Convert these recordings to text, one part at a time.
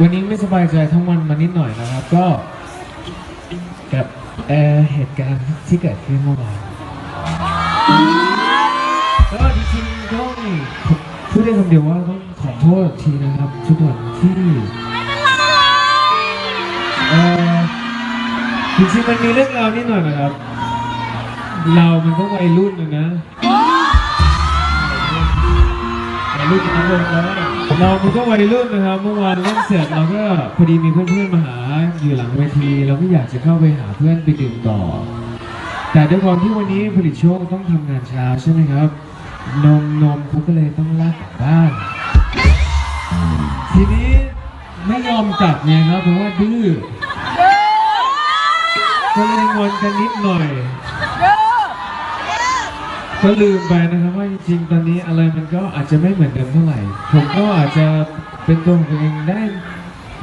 วันนี้ไม่สบายใจทั้งวันมานิดหน่อยนะครับ ก็กับเอ่อเหตุการณ์ที่เกิดขึ้นเมื่อวานก็จริงๆต้องพูดได้คำเดียวว่าต้องขอโทษทีนะครับ ทุกคนที่เอ่อจริงๆมันมีเรื่องราวนิดหน่อยนะครับ เรามันก็วัยรุ่นนะนะวัยรุ่นนะวงแล้ว เราก็วัยรุ่นนะครับ เมื่อวานเล่นเสร็จเราก็พอดีมีเพื่อนๆมาหาอยู่หลังเวทีเราก็อยากจะเข้าไปหาเพื่อนไปดื่มต่อ แต่ด้วยความที่วันนี้ผลิตโชคต้องทำงานเช้าใช่ไหมครับ นมนมเขาก็เลยต้องลากกลับบ้าน ทีนี้ไม่ยอมกลับไงครับเพราะว่าดื้อก็เลยงอนกันนิดหน่อย ก็ลืมไปนะครับว่าจริงๆตอนนี้อะไรมันก็อาจจะไม่เหมือนเดิมเท่าไหร่ ผมก็อาจจะเป็นตัวของตัวเองได้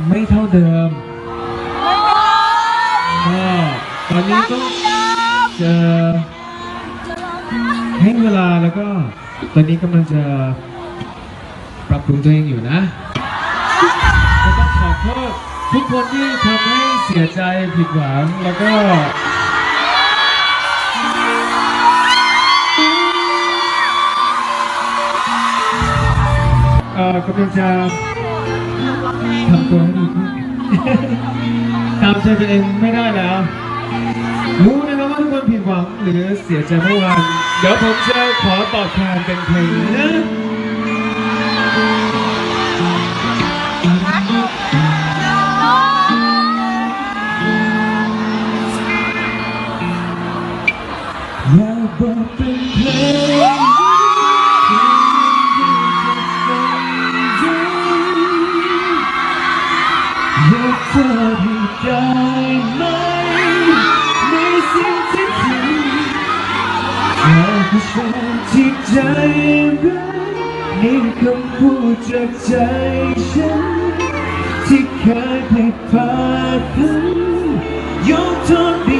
ไม่เท่าเดิมก็ตอนนี้ต้องจะให้เวลาแล้วก็ตอนนี้กำลังจะปรับปรุงตัวเองอยู่นะก็ต้องขอโทษทุกคนที่ทำให้เสียใจผิดหวังแล้วก็ อ่อกำลังจะทำตัวให้ดีขึ้น ตามใจตัวเองไม่ได้แล้ว รู้นะครับว่าทุกคนผิดหวังหรือเสียใจเมื่อวานเดี๋ยวผมจะขอตอบแทนเป็นเพลงนะ อยากบอกเป็นเพลง ธอให้ได้ไหมในสิ่งที่เธอยากให้ฉันที่ใจรักในคำพูดจากใจฉัน ที่เคยผิดพลาดพลั้ง